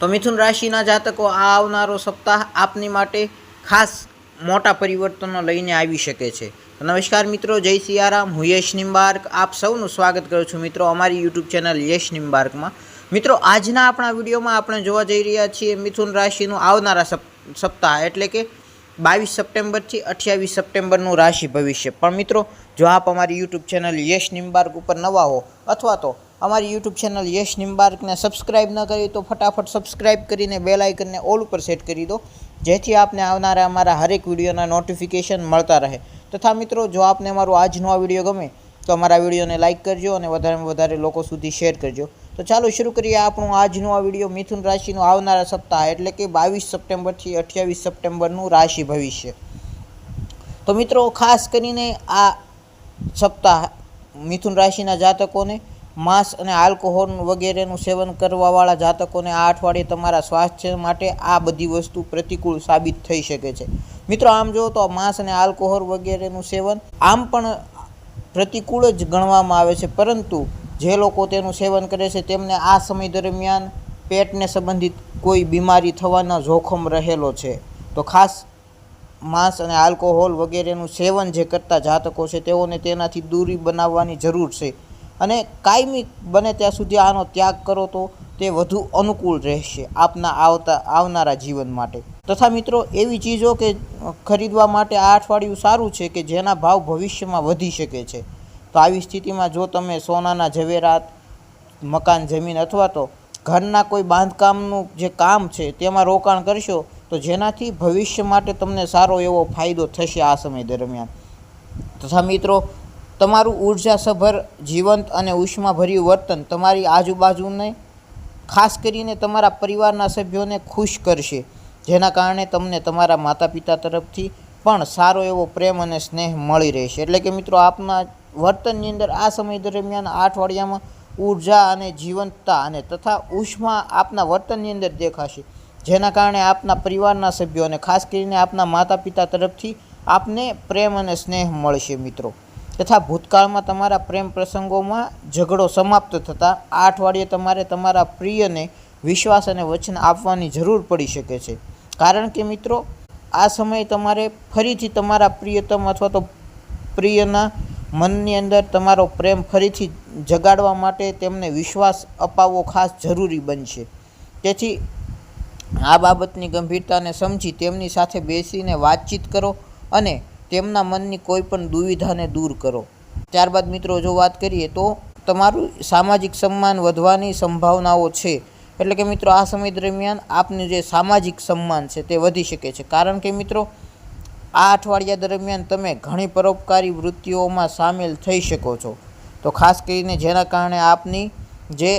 તો મિથુન રાશિના જાતકો આ આવનારો સપ્તાહ આપની માટે ખાસ મોટા પરિવર્તનો લઈને આવી શકે છે. નમસ્કાર મિત્રો, જય સિયારામ. હું યશ નિમ્બાર્ક આપ સૌનું સ્વાગત કરું છું મિત્રો અમારી યુટ્યુબ ચેનલ યશ નિમ્બાર્કમાં મિત્રો, આજના આપણા વિડીયોમાં આપણે જોવા જઈ રહ્યા છીએ મિથુન રાશિનું આવનારા સપ- સપ્તાહ એટલે કે બાવીસ સપ્ટેમ્બરથી અઠ્યાવીસ સપ્ટેમ્બરનું રાશિ ભવિષ્ય. પણ મિત્રો, જો આપ અમારી યુટ્યુબ ચેનલ યશ નિમ્બાર્ક ઉપર નવા હો અથવા તો અમારી યુટ્યુબ ચેનલ યશ નિમ્બાર્કને સબસ્ક્રાઇબ ન કરી તો ફટાફટ સબસ્ક્રાઇબ કરીને બેલ આઇકનને ઓલ ઉપર સેટ કરી દો. જેથી આપને આવનારા અમારા હરેક વિડીયોના નોટિફિકેશન મળતા રહે. તથા મિત્રો, જો આપને અમારો આજનો આ વીડિયો ગમે, તો અમારા વિડીયોને લાઇક કરજો અને વધારેમાં વધારે લોકો સુધી શેર કરજો. તો ચાલો શરૂ કરીએ આપણું આજનો આ વીડિયો. મિથુન રાશિનો આવનારા સપ્તાહ એટલે કે બાવીસ સપ્ટેમ્બરથી અઠ્યાવીસ સપ્ટેમ્બરનું રાશિ ભવિષ્ય. તો મિત્રો, ખાસ કરીને આ સપ્તાહ મિથુન રાશિના જાતકોને માંસ અને આલ્કોહોલ વગેરેનું સેવન કરવાવાળા જાતકોને આ અઠવાડિયે તમારા સ્વાસ્થ્ય માટે આ બધી વસ્તુ પ્રતિકૂળ સાબિત થઈ શકે છે. મિત્રો, આમ જુઓ તો માંસ અને આલ્કોહોલ વગેરેનું સેવન આમ પણ પ્રતિકૂળ જ ગણવામાં આવે છે. પરંતુ જે લોકો તેનું સેવન કરે છે, તેમને આ સમય દરમિયાન પેટને સંબંધિત કોઈ બીમારી થવાના જોખમ રહેલો છે. તો ખાસ માંસ અને આલ્કોહોલ વગેરેનું સેવન જે કરતા જાતકો છે, તેઓને તેનાથી દૂરી બનાવવાની જરૂર છે. અને કાયમી બને ત્યાં સુધી આનો ત્યાગ કરો તો તે વધુ અનુકૂળ રહેશે આપના આવતા, આવનારા જીવન માટે. તથા મિત્રો, એવી ચીજો કે ખરીદવા માટે આ અઠવાડિયું સારું છે કે જેના ભાવ ભવિષ્યમાં વધી શકે છે. તો આવી સ્થિતિમાં જો તમે સોનાના ઝવેરાત, મકાન, જમીન અથવા તો ઘરના કોઈ બાંધકામનું જે કામ છે તેમાં રોકાણ કરશો, તો જેનાથી ભવિષ્ય માટે તમને સારો એવો ફાયદો થશે આ સમય દરમિયાન. તથા મિત્રો તમારું ઉર્જાસભર જીવંત અને ઉષ્માભર્યું વર્તન તમારી આજુબાજુને, ખાસ કરીને તમારા પરિવારના સભ્યોને ખુશ કરશે, જેના કારણે તમને તમારા માતા પિતા તરફથી પણ સારો એવો પ્રેમ અને સ્નેહ મળી રહેશે. એટલે કે મિત્રો, આપના વર્તનની અંદર આ સમય દરમિયાન આ અઠવાડિયામાં ઊર્જા અને જીવંતતા અને તથા ઉષ્મા આપના વર્તનની અંદર દેખાશે, જેના કારણે આપના પરિવારના સભ્યો અને ખાસ કરીને આપના માતા પિતા તરફથી આપને પ્રેમ અને સ્નેહ મળશે મિત્રો. તથા ભૂતકાળમાં તમારા પ્રેમ પ્રસંગોમાં ઝઘડો સમાપ્ત થતાં આ અઠવાડિયે તમારે તમારા પ્રિયને વિશ્વાસ અને વચન આપવાની જરૂર પડી શકે છે. કારણ કે મિત્રો, આ સમયે તમારે ફરીથી તમારા પ્રિયતમ અથવા તો પ્રિયના મનની અંદર તમારો પ્રેમ ફરીથી જગાડવા માટે તેમને વિશ્વાસ અપાવવો ખાસ જરૂરી બનશે. તેથી આ બાબતની ગંભીરતાને સમજી તેમની સાથે બેસીને વાતચીત કરો અને તેમના મનની કોઈ પણ દુવિધાને દૂર કરો. ત્યારબાદ મિત્રો, જો વાત કરીએ તો તમારું સામાજિક સન્માન વધવાની સંભાવનાઓ છે. એટલે કે મિત્રો, આ સમય દરમિયાન આપનું જે સામાજિક સન્માન છે તે વધી શકે છે. કારણ કે મિત્રો, આ અઠવાડિયા દરમિયાન તમે ઘણી પરોપકારી વૃત્તિઓમાં સામેલ થઈ શકો છો. તો ખાસ કરીને જેના કારણે આપની જે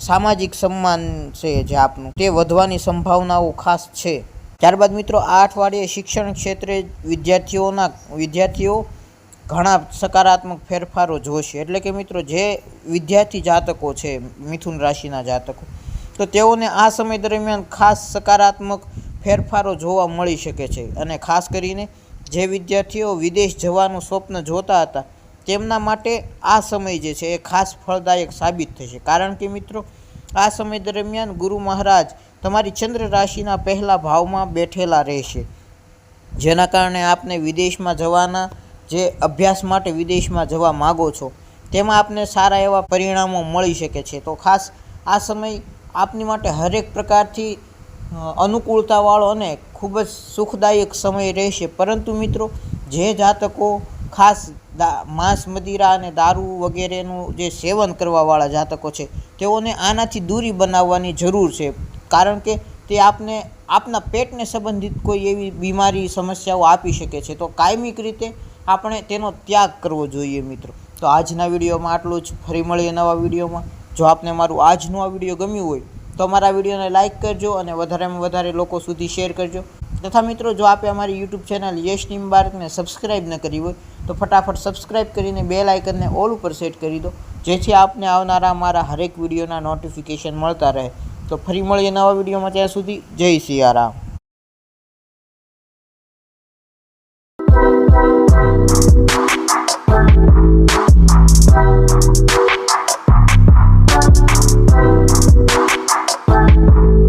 સામાજિક સન્માન છે જે આપનું, તે વધવાની સંભાવનાઓ ખાસ છે. ત્યારબાદ મિત્રો, આ અઠવાડિયે શિક્ષણ ક્ષેત્રે વિદ્યાર્થીઓના, વિદ્યાર્થીઓ ઘણા સકારાત્મક ફેરફારો જોશે. એટલે કે મિત્રો, જે વિદ્યાર્થી જાતકો છે, મિથુન રાશિના જાતકો, તો તેઓને આ સમય દરમિયાન ખાસ સકારાત્મક ફેરફારો જોવા મળી શકે છે. અને ખાસ કરીને જે વિદ્યાર્થીઓ વિદેશ જવાનું સ્વપ્ન જોતા હતા, તેમના માટે આ સમય જે છે એ ખાસ ફળદાયક સાબિત થશે. કારણ કે મિત્રો, આ સમય દરમિયાન ગુરુ મહારાજ તમારી ચંદ્ર રાશિના પહેલા ભાવમાં બેઠેલા રહેશે. જેના કારણે આપને વિદેશમાં જવાના જે અભ્યાસ માટે વિદેશમાં જવા માગો છો, તેમાં આપને સારા એવા પરિણામો મળી શકે છે. તો ખાસ આ સમય આપની માટે હરેક પ્રકારથી અનુકૂળતાવાળો અને ખૂબ જ સુખદાયક સમય રહેશે. પરંતુ મિત્રો, જે જાતકો ખાસ માંસ, મદિરા અને દારૂ વગેરેનું જે સેવન કરવાવાળા જાતકો છે, તેઓને આનાથી દૂરી બનાવવાની જરૂર છે. કારણ કે તે આપને, આપના પેટને સંબંધિત કોઈ એવી બીમારી, સમસ્યાઓ આપી શકે છે. તો કાયમિક રીતે આપણે તેનો ત્યાગ કરવો જોઈએ મિત્રો. તો આજના વિડીયોમાં આટલું જ. ફરી મળીએ નવા વિડીયોમાં. જો આપને મારું આજનું આ વીડિયો ગમ્યું હોય, તો અમારા વિડીયોને લાઇક કરજો અને વધારેમાં વધારે લોકો સુધી શેર કરજો. તથા મિત્રો, જો આપે અમારી યુટ્યુબ ચેનલ યશ નિમ્બાર્કને સબસ્ક્રાઇબ ન કરી હોય, તો ફટાફટ સબસ્ક્રાઇબ કરીને બેલ આઇકનને ઓલ ઉપર સેટ કરી દો, જેથી આપને આવનારા અમારા હરેક વિડીયોના નોટિફિકેશન મળતા રહે. તો ફરી મળીએ નવા વિડીયોમાં ત્યાં સુધી જય સિયારામ.